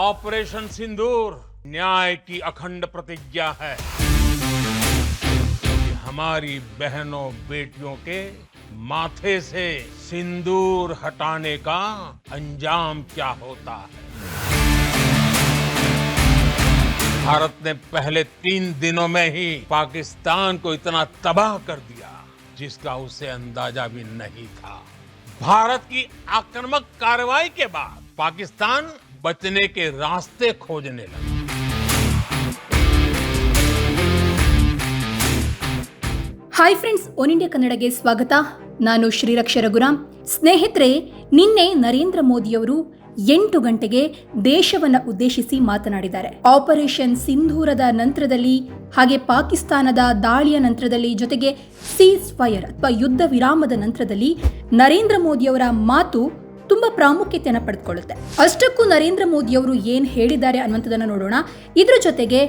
Operation सिंदूर न्याय की अखंड प्रतिज्ञा है कि हमारी बहनों बेटियों के माथे से सिंदूर हटाने का अंजाम क्या होता है? भारत ने पहले तीन दिनों में ही पाकिस्तान को इतना तबाह कर दिया, जिसका उसे अंदाज़ा भी नहीं था। भारत की आक्रामक कार्रवाई के बाद पाकिस्तान बचने के रास्ते खोजने लगा ಹಾಯ್ ಫ್ರೆಂಡ್ಸ್ ಒನ್ ಇಂಡಿಯಾ ಕನ್ನಡಗೆ ಸ್ವಾಗತ ನಾನು ಶ್ರೀರಕ್ಷ ರಘುರಾಮ್ ಸ್ನೇಹಿತರೆ ನಿನ್ನೆ ನರೇಂದ್ರ ಮೋದಿಯವರು ಎಂಟು ಗಂಟೆಗೆ ದೇಶವನ್ನ ಉದ್ದೇಶಿಸಿ ಮಾತನಾಡಿದ್ದಾರೆ ಆಪರೇಷನ್ ಸಿಂಧೂರದ ನಂತರದಲ್ಲಿ ಹಾಗೆ ಪಾಕಿಸ್ತಾನದ ದಾಳಿಯ ನಂತರದಲ್ಲಿ ಜೊತೆಗೆ ಸೀಸ್ ಫೈರ್ ಅಥವಾ ಯುದ್ಧ ವಿರಾಮದ ನಂತರದಲ್ಲಿ ನರೇಂದ್ರ ಮೋದಿಯವರ ಮಾತು ತುಂಬಾ ಪ್ರಾಮುಖ್ಯತೆಯನ್ನು ಪಡೆದುಕೊಳ್ಳುತ್ತೆ. ಅಷ್ಟಕ್ಕೂ ನರೇಂದ್ರ ಮೋದಿ ಅವರು ಏನು ಹೇಳಿದ್ದಾರೆ ಅನ್ನುವಂಥದ್ದನ್ನು ನೋಡೋಣ. ಇದರ ಜೊತೆಗೆ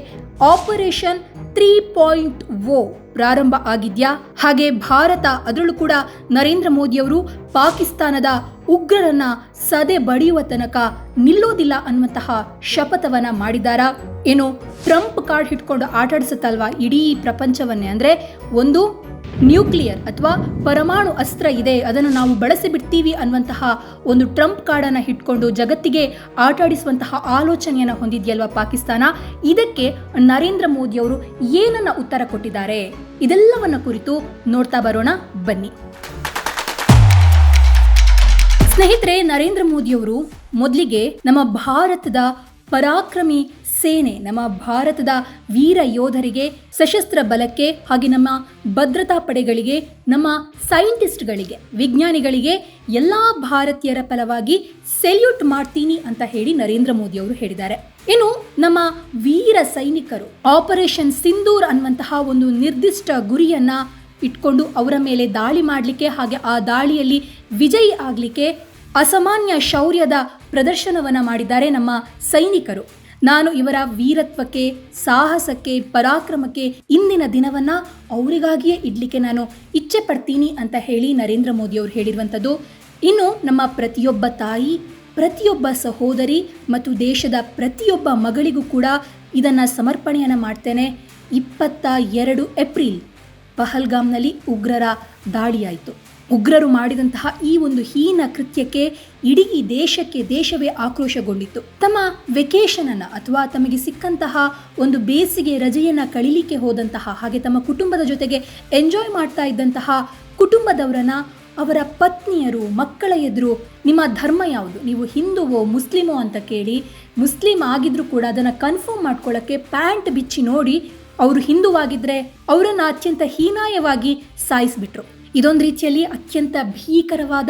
ಆಪರೇಷನ್ ತ್ರೀ ಪಾಯಿಂಟ್ ಓ ಪ್ರಾರಂಭ ಆಗಿದೆಯಾ? ಹಾಗೆ ಭಾರತ ಅದರಲ್ಲೂ ಕೂಡ ನರೇಂದ್ರ ಮೋದಿಯವರು ಪಾಕಿಸ್ತಾನದ ಉಗ್ರರನ್ನ ಸದೆ ಬಡಿಯುವ ತನಕ ನಿಲ್ಲೋದಿಲ್ಲ ಅನ್ನುವಂತಹ ಶಪಥವನ್ನ ಮಾಡಿದಾರ ಏನು ಟ್ರಂಪ್ ಕಾರ್ಡ್ ಹಿಡ್ಕೊಂಡು ಆಟಾಡಿಸುತ್ತಲ್ವಾ ಇಡೀ ಪ್ರಪಂಚವನ್ನೇ? ಅಂದ್ರೆ ಒಂದು ನ್ಯೂಕ್ಲಿಯರ್ ಅಥವಾ ಪರಮಾಣು ಅಸ್ತ್ರ ಇದೆ, ಅದನ್ನು ನಾವು ಬಳಸಿ ಬಿಡ್ತೀವಿ ಅನ್ನುವಂತಹ ಒಂದು ಟ್ರಂಪ್ ಕಾರ್ಡನ್ನು ಇಟ್ಕೊಂಡು ಜಗತ್ತಿಗೆ ಆಟಾಡಿಸುವಂತಹ ಆಲೋಚನೆಯನ್ನು ಹೊಂದಿದೆಯಲ್ವಾ ಪಾಕಿಸ್ತಾನ? ಇದಕ್ಕೆ ನರೇಂದ್ರ ಮೋದಿಯವರು ಏನನ್ನ ಉತ್ತರ ಕೊಟ್ಟಿದ್ದಾರೆ? ಇದೆಲ್ಲವನ್ನ ಕುರಿತು ನೋಡ್ತಾ ಬರೋಣ, ಬನ್ನಿ. ಸ್ನೇಹಿತರೆ, ನರೇಂದ್ರ ಮೋದಿಯವರು ಮೊದಲಿಗೆ ನಮ್ಮ ಭಾರತದ ಪರಾಕ್ರಮಿ ಸೇನೆ ನಮ್ಮ ಭಾರತದ ವೀರ ಯೋಧರಿಗೆ, ಸಶಸ್ತ್ರ ಬಲಕ್ಕೆ ಹಾಗೆ ನಮ್ಮ ಭದ್ರತಾ ಪಡೆಗಳಿಗೆ, ನಮ್ಮ ಸೈಂಟಿಸ್ಟ್ಗಳಿಗೆ, ವಿಜ್ಞಾನಿಗಳಿಗೆ, ಎಲ್ಲ ಭಾರತೀಯರ ಪರವಾಗಿ ಸೆಲ್ಯೂಟ್ ಮಾಡ್ತೀನಿ ಅಂತ ಹೇಳಿ ನರೇಂದ್ರ ಮೋದಿ ಅವರು ಹೇಳಿದ್ದಾರೆ. ಇನ್ನು ನಮ್ಮ ವೀರ ಸೈನಿಕರು ಆಪರೇಷನ್ ಸಿಂಧೂರ್ ಅನ್ನುವಂತಹ ಒಂದು ನಿರ್ದಿಷ್ಟ ಗುರಿಯನ್ನ ಇಟ್ಕೊಂಡು ಅವರ ಮೇಲೆ ದಾಳಿ ಮಾಡಲಿಕ್ಕೆ ಹಾಗೆ ಆ ದಾಳಿಯಲ್ಲಿ ವಿಜಯಿ ಆಗಲಿಕ್ಕೆ ಅಸಾಮಾನ್ಯ ಶೌರ್ಯದ ಪ್ರದರ್ಶನವನ್ನು ಮಾಡಿದ್ದಾರೆ ನಮ್ಮ ಸೈನಿಕರು. ನಾನು ಇವರ ವೀರತ್ವಕ್ಕೆ, ಸಾಹಸಕ್ಕೆ, ಪರಾಕ್ರಮಕ್ಕೆ ಇಂದಿನ ದಿನವನ್ನ ಅವರಿಗಾಗಿಯೇ ಇಡ್ಲಿಕ್ಕೆ ನಾನು ಇಚ್ಛೆ ಪಡ್ತೀನಿ ಅಂತ ಹೇಳಿ ನರೇಂದ್ರ ಮೋದಿ ಅವರು ಹೇಳಿರುವಂಥದ್ದು. ಇನ್ನು ನಮ್ಮ ಪ್ರತಿಯೊಬ್ಬ ತಾಯಿ, ಪ್ರತಿಯೊಬ್ಬ ಸಹೋದರಿ ಮತ್ತು ದೇಶದ ಪ್ರತಿಯೊಬ್ಬ ಮಗಳಿಗೂ ಕೂಡ ಇದನ್ನು ಸಮರ್ಪಣೆಯನ್ನು ಮಾಡ್ತೇನೆ. ಇಪ್ಪತ್ತ ಎರಡು ಏಪ್ರಿಲ್ ಪಹಲ್ಗಾಮ್ನಲ್ಲಿ ಉಗ್ರರ ದಾಳಿಯಾಯಿತು. ಉಗ್ರರು ಮಾಡಿದಂತಹ ಈ ಒಂದು ಹೀನ ಕೃತ್ಯಕ್ಕೆ ಇಡೀ ದೇಶಕ್ಕೆ ದೇಶವೇ ಆಕ್ರೋಶಗೊಂಡಿತ್ತು. ತಮ್ಮ ವೆಕೇಶನ್ ಅನ್ನ ಅಥವಾ ತಮಗೆ ಸಿಕ್ಕಂತಹ ಒಂದು ಬೇಸಿಗೆ ರಜೆಯನ್ನು ಕಳಿಲಿಕ್ಕೆ ಹೋದಂತಹ ಹಾಗೆ ತಮ್ಮ ಕುಟುಂಬದ ಜೊತೆಗೆ ಎಂಜಾಯ್ ಮಾಡ್ತಾ ಇದ್ದಂತಹ ಕುಟುಂಬದವರನ್ನ ಅವರ ಪತ್ನಿಯರು, ಮಕ್ಕಳ ಎದುರು ನಿಮ್ಮ ಧರ್ಮ ಯಾವುದು? ನೀವು ಹಿಂದುವೋ, ಮುಸ್ಲಿಮೋ ಅಂತ ಕೇಳಿ ಮುಸ್ಲಿಂ ಆಗಿದ್ರು ಕೂಡ ಅದನ್ನು ಕನ್ಫರ್ಮ್ ಮಾಡ್ಕೊಳ್ಳೋಕ್ಕೆ ಪ್ಯಾಂಟ್ ಬಿಚ್ಚಿ ನೋಡಿ, ಅವರು ಹಿಂದುವಾಗಿದ್ರೆ ಅವರನ್ನು ಅತ್ಯಂತ ಹೀನಾಯವಾಗಿ ಸಾಯಿಸಿಬಿಟ್ರು. ಇದೊಂದು ರೀತಿಯಲ್ಲಿ ಅತ್ಯಂತ ಭೀಕರವಾದ,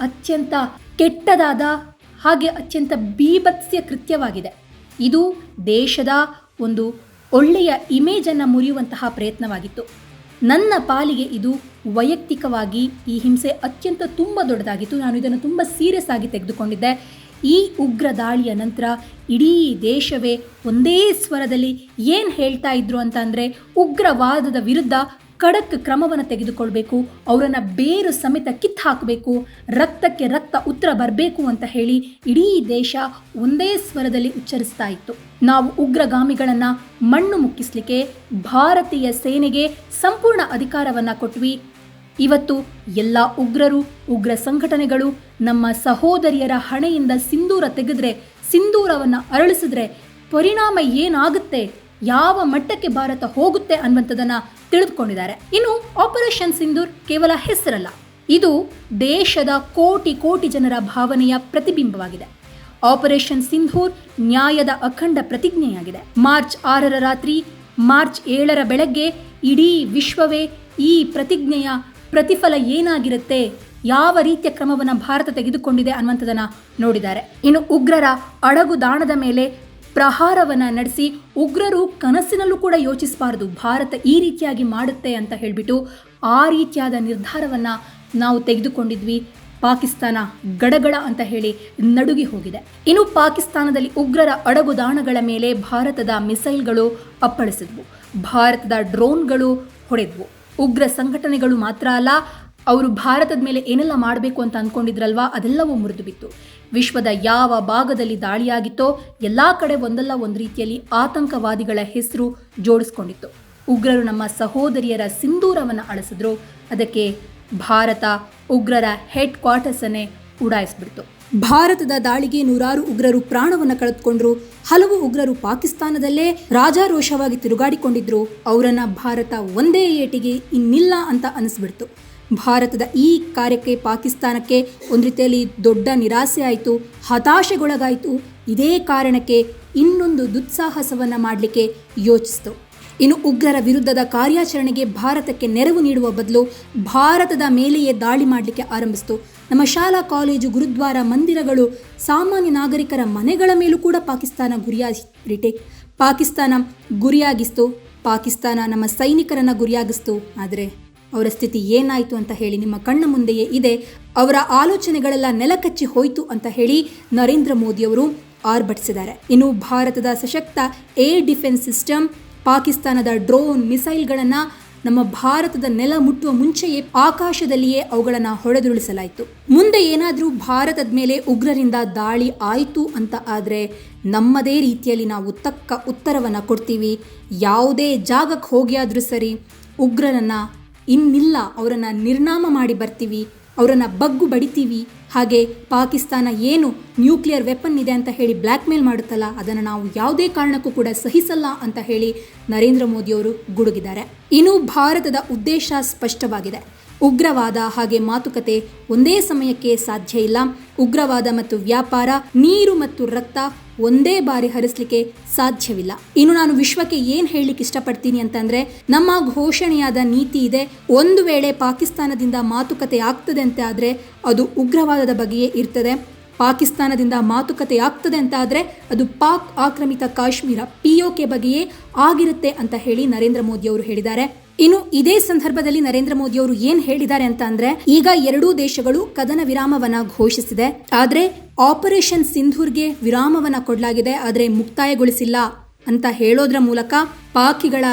ಅತ್ಯಂತ ಕೆಟ್ಟದಾದ, ಹಾಗೆ ಅತ್ಯಂತ ಬೀಭತ್ಸ್ಯ ಕೃತ್ಯವಾಗಿದೆ. ಇದು ದೇಶದ ಒಂದು ಒಳ್ಳೆಯ ಇಮೇಜನ್ನು ಮುರಿಯುವಂತಹ ಪ್ರಯತ್ನವಾಗಿತ್ತು. ನನ್ನ ಪಾಲಿಗೆ ಇದು ವೈಯಕ್ತಿಕವಾಗಿ ಈ ಹಿಂಸೆ ಅತ್ಯಂತ ತುಂಬ ದೊಡ್ಡದಾಗಿತ್ತು. ನಾನು ಇದನ್ನು ತುಂಬ ಸೀರಿಯಸ್ ಆಗಿ ತೆಗೆದುಕೊಂಡಿದ್ದೆ. ಈ ಉಗ್ರ ದಾಳಿಯ ನಂತರ ಇಡೀ ದೇಶವೇ ಒಂದೇ ಸ್ವರದಲ್ಲಿ ಏನು ಹೇಳ್ತಾ ಇದ್ರು ಅಂತ ಅಂದರೆ ಉಗ್ರವಾದದ ವಿರುದ್ಧ ಖಡಕ್ ಕ್ರಮವನ್ನು ತೆಗೆದುಕೊಳ್ಬೇಕು, ಅವರನ್ನು ಬೇರು ಸಮೇತ ಕಿತ್ತು ಹಾಕಬೇಕು, ರಕ್ತಕ್ಕೆ ರಕ್ತ ಉತ್ತರ ಬರಬೇಕು ಅಂತ ಹೇಳಿ ಇಡೀ ದೇಶ ಒಂದೇ ಸ್ವರದಲ್ಲಿ ಉಚ್ಚರಿಸ್ತಾ ಇತ್ತು. ನಾವು ಉಗ್ರಗಾಮಿಗಳನ್ನು ಮಣ್ಣು ಮುಕ್ಕಿಸ್ಲಿಕ್ಕೆ, ಭಾರತೀಯ ಸೇನೆಗೆ ಸಂಪೂರ್ಣ ಅಧಿಕಾರವನ್ನು ಕೊಟ್ವಿ. ಇವತ್ತು ಎಲ್ಲ ಉಗ್ರರು, ಉಗ್ರ ಸಂಘಟನೆಗಳು ನಮ್ಮ ಸಹೋದರಿಯರ ಹಣೆಯಿಂದ ಸಿಂಧೂರ ತೆಗೆದ್ರೆ, ಸಿಂಧೂರವನ್ನು ಅರಳಿಸಿದ್ರೆ ಪರಿಣಾಮ ಏನಾಗುತ್ತೆ? ಯಾವ ಮಟ್ಟಕ್ಕೆ ಭಾರತ ಹೋಗುತ್ತೆ ಅನ್ನುವಂಥದ್ದನ್ನು ತಿಳಿದುಕೊಂಡಿದ್ದಾರೆ. ಇನ್ನು ಆಪರೇಷನ್ ಸಿಂಧೂರ್ ಕೇವಲ ಹೆಸರಲ್ಲ, ಇದು ದೇಶದ ಕೋಟಿ ಕೋಟಿ ಜನರ ಭಾವನೆಯ ಪ್ರತಿಬಿಂಬವಾಗಿದೆ. ಆಪರೇಷನ್ ಸಿಂಧೂರ್ ನ್ಯಾಯದ ಅಖಂಡ ಪ್ರತಿಜ್ಞೆಯಾಗಿದೆ. ಮಾರ್ಚ್ ಆರರ ರಾತ್ರಿ, ಮಾರ್ಚ್ ಏಳರ ಬೆಳಗ್ಗೆ ಇಡೀ ವಿಶ್ವವೇ ಈ ಪ್ರತಿಜ್ಞೆಯ ಪ್ರತಿಫಲ ಏನಾಗಿರುತ್ತೆ, ಯಾವ ರೀತಿಯ ಕ್ರಮವನ್ನು ಭಾರತ ತೆಗೆದುಕೊಂಡಿದೆ ಅನ್ನುವಂಥದ್ದನ್ನು ನೋಡಿದ್ದಾರೆ. ಇನ್ನು ಉಗ್ರರ ಅಡಗುದಾಣದ ಮೇಲೆ ಪ್ರಹಾರವನ್ನ ನಡೆಸಿ ಉಗ್ರರು ಕನಸಿನಲ್ಲೂ ಕೂಡ ಯೋಚಿಸಬಾರದು. ಭಾರತ ಈ ರೀತಿಯಾಗಿ ಮಾಡುತ್ತೆ ಅಂತ ಹೇಳಿಬಿಟ್ಟು ಆ ರೀತಿಯಾದ ನಿರ್ಧಾರವನ್ನ ನಾವು ತೆಗೆದುಕೊಂಡಿದ್ವಿ. ಪಾಕಿಸ್ತಾನ ಗಡಗಡ ಅಂತ ಹೇಳಿ ನಡುಗಿ ಹೋಗಿದೆ. ಇನ್ನು ಪಾಕಿಸ್ತಾನದಲ್ಲಿ ಉಗ್ರರ ಅಡಗುದಾಣಗಳ ಮೇಲೆ ಭಾರತದ ಮಿಸೈಲ್ಗಳು ಅಪ್ಪಳಿಸಿದ್ವು. ಭಾರತದ ಡ್ರೋನ್ಗಳು ಹೊಡೆದ್ವು. ಉಗ್ರ ಸಂಘಟನೆಗಳು ಮಾತ್ರ ಅಲ್ಲ, ಅವರು ಭಾರತದ ಮೇಲೆ ಏನೆಲ್ಲ ಮಾಡಬೇಕು ಅಂತ ಅಂದ್ಕೊಂಡಿದ್ರಲ್ವಾ ಅದೆಲ್ಲವೂ ಮುರಿದು ಬಿತ್ತು ವಿಶ್ವದ ಯಾವ ಭಾಗದಲ್ಲಿ ದಾಳಿಯಾಗಿತ್ತೋ ಎಲ್ಲ ಕಡೆ ಒಂದಲ್ಲ ಒಂದು ರೀತಿಯಲ್ಲಿ ಆತಂಕವಾದಿಗಳ ಹೆಸರು ಜೋಡಿಸ್ಕೊಂಡಿತ್ತು. ಉಗ್ರರು ನಮ್ಮ ಸಹೋದರಿಯರ ಸಿಂಧೂರವನ್ನು ಅಳಿಸಿದ್ರು. ಅದಕ್ಕೆ ಭಾರತ ಉಗ್ರರ ಹೆಡ್ ಕ್ವಾರ್ಟರ್ಸನ್ನೇ ಉಡಾಯಿಸ್ಬಿಡ್ತು. ಭಾರತದ ದಾಳಿಗೆ ನೂರಾರು ಉಗ್ರರು ಪ್ರಾಣವನ್ನು ಕಳೆದುಕೊಂಡ್ರು. ಹಲವು ಉಗ್ರರು ಪಾಕಿಸ್ತಾನದಲ್ಲೇ ರಾಜಾರೋಷವಾಗಿ ತಿರುಗಾಡಿಕೊಂಡಿದ್ರು. ಅವರನ್ನ ಭಾರತ ಒಂದೇ ಏಟಿಗೆ ಇನ್ನಿಲ್ಲ ಅಂತ ಅನಿಸ್ಬಿಡ್ತು. ಭಾರತದ ಈ ಕಾರ್ಯಕ್ಕೆ ಪಾಕಿಸ್ತಾನಕ್ಕೆ ಒಂದು ರೀತಿಯಲ್ಲಿ ದೊಡ್ಡ ನಿರಾಸೆ ಆಯಿತು, ಹತಾಶೆಗೊಳಗಾಯಿತು. ಇದೇ ಕಾರಣಕ್ಕೆ ಇನ್ನೊಂದು ದುಸ್ಸಾಹಸವನ್ನು ಮಾಡಲಿಕ್ಕೆ ಯೋಚಿಸಿತು. ಇನ್ನು ಉಗ್ರರ ವಿರುದ್ಧದ ಕಾರ್ಯಾಚರಣೆಗೆ ಭಾರತಕ್ಕೆ ನೆರವು ನೀಡುವ ಬದಲು ಭಾರತದ ಮೇಲೆಯೇ ದಾಳಿ ಮಾಡಲಿಕ್ಕೆ ಆರಂಭಿಸಿತು. ನಮ್ಮ ಶಾಲಾ, ಕಾಲೇಜು, ಗುರುದ್ವಾರ, ಮಂದಿರಗಳು, ಸಾಮಾನ್ಯ ನಾಗರಿಕರ ಮನೆಗಳ ಮೇಲೂ ಕೂಡ ಪಾಕಿಸ್ತಾನ ಗುರಿಯಾಗಿ ಪಾಕಿಸ್ತಾನ ಗುರಿಯಾಗಿಸ್ತು ಪಾಕಿಸ್ತಾನ ನಮ್ಮ ಸೈನಿಕರನ್ನು ಗುರಿಯಾಗಿಸ್ತು. ಆದರೆ ಅವರ ಸ್ಥಿತಿ ಏನಾಯಿತು ಅಂತ ಹೇಳಿ ನಿಮ್ಮ ಕಣ್ಣ ಮುಂದೆಯೇ ಇದೆ. ಅವರ ಆಲೋಚನೆಗಳೆಲ್ಲ ನೆಲಕಚ್ಚಿ ಹೋಯಿತು ಅಂತ ಹೇಳಿ ನರೇಂದ್ರ ಮೋದಿಯವರು ಆರ್ಭಟಿಸಿದ್ದಾರೆ. ಇನ್ನು ಭಾರತದ ಸಶಕ್ತ ಏರ್ ಡಿಫೆನ್ಸ್ ಸಿಸ್ಟಮ್, ಪಾಕಿಸ್ತಾನದ ಡ್ರೋನ್ ಮಿಸೈಲ್ಗಳನ್ನು ನಮ್ಮ ಭಾರತದ ನೆಲ ಮುಟ್ಟುವ ಮುಂಚೆಯೇ ಆಕಾಶದಲ್ಲಿಯೇ ಅವುಗಳನ್ನು ಹೊಡೆದುರುಳಿಸಲಾಯಿತು. ಮುಂದೆ ಏನಾದರೂ ಭಾರತದ ಮೇಲೆ ಉಗ್ರರಿಂದ ದಾಳಿ ಆಯಿತು ಅಂತ ಆದರೆ ನಮ್ಮದೇ ರೀತಿಯಲ್ಲಿ ನಾವು ತಕ್ಕ ಉತ್ತರವನ್ನು ಕೊಡ್ತೀವಿ. ಯಾವುದೇ ಜಾಗಕ್ಕೆ ಹೋಗಿಯಾದರೂ ಸರಿ ಉಗ್ರರನ್ನು ಇನ್ನಿಲ್ಲ ಅವರನ್ನು ನಿರ್ನಾಮ ಮಾಡಿ ಬರ್ತೀವಿ, ಅವರನ್ನು ಬಗ್ಗು ಬಡಿತೀವಿ. ಹಾಗೆ ಪಾಕಿಸ್ತಾನ ಏನು ನ್ಯೂಕ್ಲಿಯರ್ ವೆಪನ್ ಇದೆ ಅಂತ ಹೇಳಿ ಬ್ಲ್ಯಾಕ್ ಮೇಲ್ ಮಾಡುತ್ತಲ್ಲ, ಅದನ್ನು ನಾವು ಯಾವುದೇ ಕಾರಣಕ್ಕೂ ಕೂಡ ಸಹಿಸಲ್ಲ ಅಂತ ಹೇಳಿ ನರೇಂದ್ರ ಮೋದಿಯವರು ಗುಡುಗಿದ್ದಾರೆ. ಇನ್ನು ಭಾರತದ ಉದ್ದೇಶ ಸ್ಪಷ್ಟವಾಗಿದೆ. ಉಗ್ರವಾದ ಹಾಗೆ ಮಾತುಕತೆ ಒಂದೇ ಸಮಯಕ್ಕೆ ಸಾಧ್ಯ ಇಲ್ಲ. ಉಗ್ರವಾದ ಮತ್ತು ವ್ಯಾಪಾರ, ನೀರು ಮತ್ತು ರಕ್ತ ಒಂದೇ ಬಾರಿ ಹರಿಸಲಿಕ್ಕೆ ಸಾಧ್ಯವಿಲ್ಲ. ಇನ್ನು ನಾನು ವಿಶ್ವಕ್ಕೆ ಏನ್ ಹೇಳಲಿಕ್ಕೆ ಇಷ್ಟಪಡ್ತೀನಿ ಅಂತಂದ್ರೆ, ನಮ್ಮ ಘೋಷಣೆಯಾದ ನೀತಿ ಇದೆ, ಒಂದು ವೇಳೆ ಪಾಕಿಸ್ತಾನದಿಂದ ಮಾತುಕತೆ ಆಗ್ತದೆ ಅಂತ ಆದರೆ ಅದು ಉಗ್ರವಾದದ ಬಗ್ಗೆಯೇ ಇರ್ತದೆ. ಪಾಕಿಸ್ತಾನದಿಂದ ಮಾತುಕತೆ ಆಗ್ತದೆ ಅಂತ ಆದರೆ ಅದು ಪಾಕ್ ಆಕ್ರಮಿತ ಕಾಶ್ಮೀರ ಪಿ ಬಗ್ಗೆಯೇ ಆಗಿರುತ್ತೆ ಅಂತ ಹೇಳಿ ನರೇಂದ್ರ ಮೋದಿ ಅವರು ಹೇಳಿದ್ದಾರೆ. ಇನ್ನು ಇದೇ ಸಂದರ್ಭದಲ್ಲಿ ನರೇಂದ್ರ ಮೋದಿ ಅವರು ಏನ್ ಹೇಳಿದ್ದಾರೆ ಅಂತ ಅಂದ್ರೆ, ಈಗ ಎರಡೂ ದೇಶಗಳು ಕದನ ವಿರಾಮವನ್ನ ಘೋಷಿಸಿದೆ. ಆದ್ರೆ ಆಪರೇಷನ್ ಸಿಂಧೂರ್ಗೆ ವಿರಾಮವನ್ನ ಕೊಡಲಾಗಿದೆ, ಆದ್ರೆ ಮುಕ್ತಾಯಗೊಳಿಸಿಲ್ಲ ಅಂತ ಹೇಳೋದ್ರ ಮೂಲಕ ಪಾಕಿಗಳ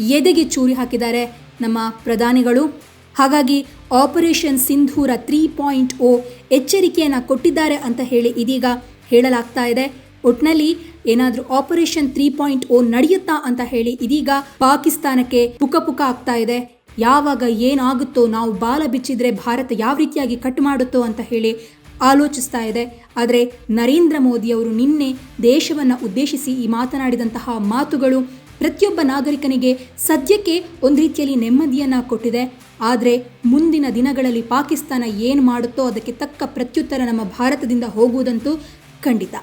ಎದೆಗೆ ಚೂರಿ ಹಾಕಿದ್ದಾರೆ ನಮ್ಮ ಪ್ರಧಾನಿಗಳು. ಹಾಗಾಗಿ operation Sindoor three point O ಎಚ್ಚರಿಕೆಯನ್ನು ಕೊಟ್ಟಿದ್ದಾರೆ ಅಂತ ಹೇಳಿ ಇದೀಗ ಹೇಳಲಾಗ್ತಾ ಇದೆ. ಒಟ್ನಲ್ಲಿ ಏನಾದರೂ ಆಪರೇಷನ್ ತ್ರೀ ಪಾಯಿಂಟ್ ಓ ನಡೆಯುತ್ತಾ ಅಂತ ಹೇಳಿ ಇದೀಗ ಪಾಕಿಸ್ತಾನಕ್ಕೆ ಪುಕ ಪುಕ ಆಗ್ತಾ ಇದೆ. ಯಾವಾಗ ಏನಾಗುತ್ತೋ ನಾವು ಬಾಲ ಬಿಚ್ಚಿದ್ರೆ ಭಾರತ ಯಾವ ರೀತಿಯಾಗಿ ಕಟ್ ಮಾಡುತ್ತೋ ಅಂತ ಹೇಳಿ ಆಲೋಚಿಸ್ತಾ ಇದೆ. ಆದರೆ ನರೇಂದ್ರ ಮೋದಿಯವರು ನಿನ್ನೆ ದೇಶವನ್ನು ಉದ್ದೇಶಿಸಿ ಈ ಮಾತನಾಡಿದಂತಹ ಮಾತುಗಳು ಪ್ರತಿಯೊಬ್ಬ ನಾಗರಿಕನಿಗೆ ಸದ್ಯಕ್ಕೆ ಒಂದು ರೀತಿಯಲ್ಲಿ ನೆಮ್ಮದಿಯನ್ನು ಕೊಟ್ಟಿದೆ. ಆದರೆ ಮುಂದಿನ ದಿನಗಳಲ್ಲಿ ಪಾಕಿಸ್ತಾನ ಏನು ಮಾಡುತ್ತೋ ಅದಕ್ಕೆ ತಕ್ಕ ಪ್ರತ್ಯುತ್ತರ ನಮ್ಮ ಭಾರತದಿಂದ ಹೋಗುವುದಂತೂ ಖಂಡಿತ.